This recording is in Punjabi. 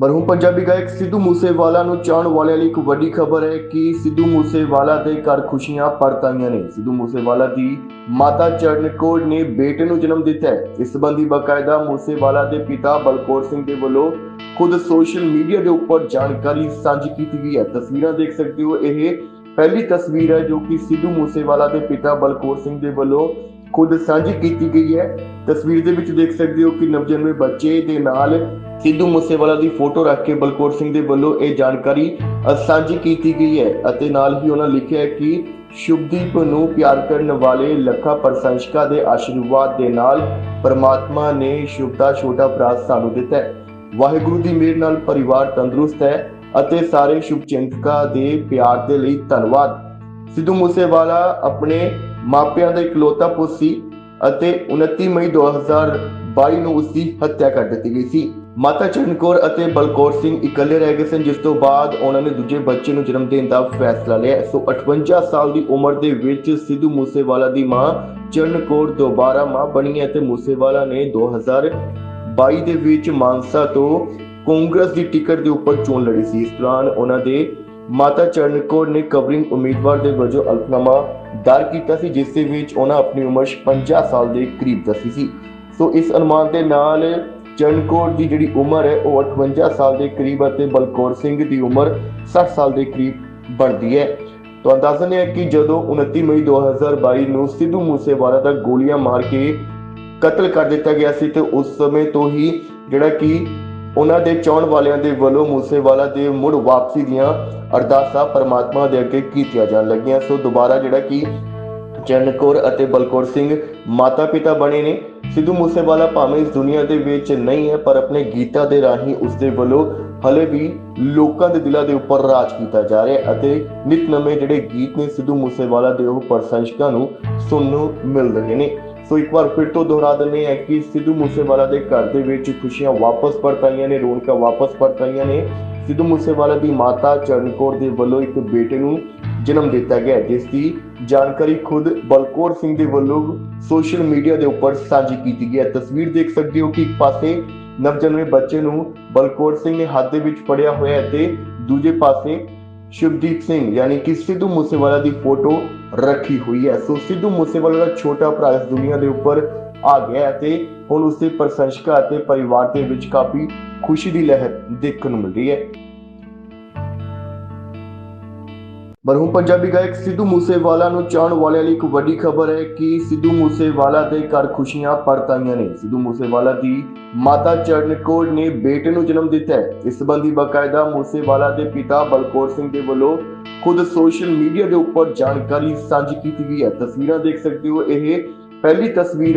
ਮਰਹੂਮ ਪੰਜਾਬੀ ਗਾਇਕ ਸਿੱਧੂ ਮੂਸੇਵਾਲਾ ਨੂੰ ਚਾਹਣ ਵਾਲਿਆਂ ਲਈ ਇੱਕ ਵੱਡੀ ਖਬਰ ਹੈ ਕਿ ਸਿੱਧੂ ਮੂਸੇਵਾਲਾ ਦੇ ਘਰ ਖੁਸ਼ੀਆਂ ਪਰਤ ਆਈਆਂ ਨੇ। ਸਿੱਧੂ ਮੂਸੇਵਾਲਾ ਦੀ ਮਾਤਾ ਚਰਨਕੌਰ ਨੇ ਬੇਟੇ ਨੂੰ ਜਨਮ ਦਿੱਤਾ ਹੈ। ਇਸ ਸੰਬੰਧੀ ਬਕਾਇਦਾ ਮੂਸੇਵਾਲਾ ਦੇ ਪਿਤਾ ਬਲਕੌਰ ਸਿੰਘ ਦੇ ਵੱਲੋਂ ਖੁਦ ਸੋਸ਼ਲ ਮੀਡੀਆ ਦੇ ਉੱਪਰ ਜਾਣਕਾਰੀ ਸਾਂਝੀ ਕੀਤੀ ਗਈ ਹੈ। ਤਸਵੀਰਾਂ ਦੇਖ ਸਕਦੇ ਹੋ, ਇਹ ਪਹਿਲੀ ਤਸਵੀਰ ਹੈ ਜੋ ਕਿ ਸਿੱਧੂ ਮੂਸੇਵਾਲਾ ਦੇ ਪਿਤਾ ਬਲਕੌਰ ਸਿੰਘ ਦੇ ਵੱਲੋਂ ਖੁਦ ਸਾਂਝੀ ਕੀਤੀ ਗਈ ਹੈ। ਤਸਵੀਰ ਦੇ ਵਿੱਚ ਦੇਖ ਸਕਦੇ ਹੋ ਕਿ ਨਵਜਨਮੇ ਬੱਚੇ ਦੇ ਨਾਲ ਸਿੱਧੂ ਮੂਸੇਵਾਲਾ ਦੀ ਫੋਟੋ ਰੱਖ ਕੇ ਬਲਕੌਰ ਸਿੰਘ ਦੇ ਵੱਲੋਂ ਇਹ ਜਾਣਕਾਰੀ ਸਾਂਝੀ ਕੀਤੀ ਗਈ ਹੈ ਅਤੇ ਨਾਲ ਹੀ ਉਹਨਾਂ ਲਿਖਿਆ ਹੈ ਕਿ ਸ਼ੁਭਦੀਪ ਨੂੰ ਪਿਆਰ ਕਰਨ ਵਾਲੇ ਲੱਖਾਂ ਪ੍ਰਸ਼ੰਸਕਾਂ ਦੇ ਆਸ਼ੀਰਵਾਦ ਦੇ ਨਾਲ ਪਰਮਾਤਮਾ ਨੇ ਸ਼ੁਭਤਾ ਛੋਟਾ ਭਰਾ ਸਾਨੂੰ ਦਿੱਤਾ ਹੈ। ਵਾਹਿਗੁਰੂ ਦੀ ਮਿਹਰ ਨਾਲ ਪਰਿਵਾਰ ਤੰਦਰੁਸਤ ਹੈ ਅਤੇ ਸਾਰੇ ਸ਼ੁਭਚਿੰਤਕਾਂ ਦੇ ਪਿਆਰ ਦੇ ਲਈ ਧੰਨਵਾਦ। ਸਿੱਧੂ ਮੂਸੇਵਾਲਾ ਆਪਣੇ ਮਾਪਿਆਂ ਦਾ ਇਕਲੌਤਾ ਪੁੱਤ ਸੀ ਅਤੇ 29 ਮਈ 2022 ਨੂੰ ਉਸ ਦੀ ਹੱਤਿਆ ਕਰ ਦਿੱਤੀ ਗਈ ਸੀ। ਮਾਤਾ ਚਰਨਕੌਰ ਅਤੇ ਬਲਕੌਰ ਸਿੰਘ ਇਕੱਲੇ ਰਹਿ ਗਏ ਸਨ, ਜਿਸ ਤੋਂ ਬਾਅਦ ਉਹਨਾਂ ਨੇ ਦੂਜੇ ਬੱਚੇ ਨੂੰ ਜਨਮ ਦੇਣ ਦਾ ਫੈਸਲਾ ਲਿਆ। ਸੋ 58 ਸਾਲ ਦੀ ਉਮਰ ਦੇ ਵਿੱਚ ਸਿੱਧੂ ਮੂਸੇਵਾਲਾ ਦੀ ਮਾਂ ਚਰਨਕੌਰ ਦੁਬਾਰਾ ਮਾਂ ਬਣੀ ਹੈ ਤੇ ਮੂਸੇਵਾਲਾ ਨੇ 2022 ਦੇ ਵਿੱਚ ਮਾਨਸਾ ਤੋਂ ਕਾਂਗਰਸ ਦੀ ਟਿਕਟ ਦੇ ਉੱਪਰ ਚੋਣ ਲੜੀ ਸੀ। ਇਸ ਦੌਰਾਨ ਉਹਨਾਂ ਦੇ ਮਾਤਾ ਚਰਨ ਕੌਰ ਨੇ ਕਵਰਿੰਗ ਉਮੀਦਵਾਰ ਦੇ ਵਜੋਂ ਅਲਫਨਾਮਾ ਦਾਇਰ ਕੀਤਾ ਸੀ, ਜਿਸ ਦੇ ਵਿੱਚ ਉਹਨਾਂ ਆਪਣੀ ਉਮਰ 56 ਸਾਲ ਦੇ ਕਰੀਬ ਦੱਸੀ ਸੀ। ਸੋ ਇਸ ਅਨੁਮਾਨ ਦੇ ਨਾਲ ਚਰਨ ਕੌਰ ਦੀ ਜਿਹੜੀ ਉਮਰ ਹੈ, ਉਹ 58 ਸਾਲ ਦੇ ਕਰੀਬ ਅਤੇ ਬਲਕੌਰ ਸਿੰਘ ਦੀ ਉਮਰ 60 ਸਾਲ ਦੇ ਕਰੀਬ ਬਣਦੀ ਹੈ। ਤੁਹਾਨੂੰ ਦੱਸ ਦਿੰਦੇ ਹਾਂ ਕਿ ਜਦੋਂ 29 ਮਈ 2022 ਨੂੰ ਸਿੱਧੂ ਮੂਸੇਵਾਲਾ ਦਾ ਗੋਲੀਆਂ ਮਾਰ ਕੇ ਕਤਲ ਕਰ ਦਿੱਤਾ ਗਿਆ ਸੀ, ਤੇ ਉਸ ਸਮੇਂ ਤੋਂ ਹੀ ਜਿਹੜਾ ਕਿ ਉਹਨਾਂ ਦੇ ਚਾਹਣ ਵਾਲਿਆਂ ਦੇ ਵੱਲੋਂ ਮੂਸੇਵਾਲਾ ਦੇ ਮੁੜ ਵਾਪਸੀ ਦੀਆਂ ਅਰਦਾਸਾਂ ਪਰਮਾਤਮਾ ਦੇ ਅੱਗੇ ਕੀਤੀਆਂ ਜਾਣ ਲੱਗੀਆਂ। ਸੋ ਦੁਬਾਰਾ ਜਿਹੜਾ ਕਿ ਚਰਨਕੌਰ ਅਤੇ ਬਲਕੌਰ ਸਿੰਘ ਮਾਤਾ ਪਿਤਾ ਬਣੇ ਨੇ। ਸਿੱਧੂ ਮੂਸੇਵਾਲਾ ਭਾਵੇਂ ਇਸ ਦੁਨੀਆ ਦੇ ਵਿੱਚ ਨਹੀਂ ਹੈ, ਪਰ ਆਪਣੇ ਗੀਤਾਂ ਦੇ ਰਾਹੀਂ ਉਸ ਦੇ ਵੱਲੋਂ ਹਲੇ ਵੀ ਲੋਕਾਂ ਦੇ ਦਿਲਾਂ ਦੇ ਉੱਪਰ ਰਾਜ ਕੀਤਾ ਜਾ ਰਿਹਾ ਅਤੇ ਨਿਤ ਨਵੇਂ ਜਿਹੜੇ ਗੀਤ ਨੇ ਸਿੱਧੂ ਮੂਸੇਵਾਲਾ ਦੇ ਉਹ ਪ੍ਰਸ਼ੰਸਕਾਂ ਨੂੰ ਸੁਣਨ ਨੂੰ ਮਿਲ ਰਹੇ ਨੇ। ਸੋ ਇੱਕ ਵਾਰ ਫਿਰ ਤੋਂ ਦੁਹਰਾ ਦਿੰਦੇ ਹਾਂ ਕਿ ਸਿੱਧੂ ਮੂਸੇਵਾਲਾ ਦੇ ਘਰ ਦੇ ਵਿੱਚ ਖੁਸ਼ੀਆਂ ਵਾਪਸ ਪਰਤ ਆਈਆਂ ਨੇ, ਰੌਣਕਾਂ ਵਾਪਸ ਪਰਤ ਆਈਆਂ ਨੇ। ਸਿੱਧੂ ਮੂਸੇਵਾਲਾ ਦੀ ਮਾਤਾ ਚਰਨਕੌਰ ਦੇ ਵੱਲੋਂ ਇੱਕ ਬੇਟੇ ਨੂੰ ਜਨਮ ਦਿੱਤਾ ਗਿਆ ਜਿਸ ਦੀ ਜਾਣਕਾਰੀ ਖੁਦ ਬਲਕੌਰ ਸਿੰਘ ਦੇ ਵੱਲੋਂ ਸੋਸ਼ਲ ਮੀਡੀਆ ਦੇ ਉੱਪਰ ਸਾਂਝੀ ਕੀਤੀ ਗਈ ਹੈ। ਤਸਵੀਰ ਦੇਖ ਸਕਦੇ ਹੋ ਕਿ ਇੱਕ ਪਾਸੇ ਨਵਜਨਮੇ ਬੱਚੇ ਨੂੰ ਬਲਕੌਰ ਸਿੰਘ ਨੇ ਹੱਥ ਦੇ ਵਿੱਚ ਫੜਿਆ ਹੋਇਆ ਹੈ ਤੇ ਦੂਜੇ ਪਾਸੇ ਸ਼ਿਵਦੀਪ ਸਿੰਘ ਯਾਨੀ ਕਿ ਸਿੱਧੂ ਮੂਸੇਵਾਲਾ ਦੀ ਫੋਟੋ ਰੱਖੀ ਹੋਈ ਹੈ। ਸੋ ਸਿੱਧੂ ਮੂਸੇਵਾਲਾ ਦਾ ਛੋਟਾ ਭਰਾ ਇਸ ਦੁਨੀਆ ਦੇ ਉੱਪਰ ਆ ਗਿਆ ਹੈ ਤੇ ਹੁਣ ਉਸਦੇ ਪ੍ਰਸ਼ੰਸਕਾਂ ਅਤੇ ਪਰਿਵਾਰ ਦੇ ਵਿੱਚ ਕਾਫੀ ਖੁਸ਼ੀ ਦੀ ਲਹਿਰ ਦੇਖਣ ਨੂੰ ਮਿਲ ਰਹੀ ਹੈ। ਮਰਹੂਮ ਪੰਜਾਬੀ ਗਾਇਕ ਸਿੱਧੂ ਮੂਸੇਵਾਲਾ ਨੂੰ ਚਾਹਣ ਵਾਲਿਆਂ ਲਈ ਇੱਕ ਵੱਡੀ ਖਬਰ ਹੈ ਕਿ ਸਿੱਧੂ ਮੂਸੇਵਾਲਾ ਦੇ ਘਰ ਖੁਸ਼ੀਆਂ ਪਰਤ ਆਈਆਂ ਨੇ। ਸਿੱਧੂ ਮੂਸੇਵਾਲਾ ਦੀ ਮਾਤਾ ਚਰਨਕੌਰ ਨੇ ਬੇਟੇ ਨੂੰ ਜਨਮ ਦਿੱਤਾ ਹੈ। ਇਸ ਸੰਬੰਧੀ ਬਕਾਇਦਾ ਮੂਸੇਵਾਲਾ ਦੇ ਪਿਤਾ ਬਲਕੌਰ ਸਿੰਘ ਦੇ ਵੱਲੋਂ ਖੁਦ ਸੋਸ਼ਲ ਮੀਡੀਆ ਦੇ ਉੱਪਰ ਜਾਣਕਾਰੀ ਸਾਂਝੀ ਕੀਤੀ ਗਈ ਹੈ। ਤਸਵੀਰਾਂ ਦੇਖ ਸਕਦੇ ਹੋ। ਇਹ ਪਹਿਲੀ ਤਸਵੀਰ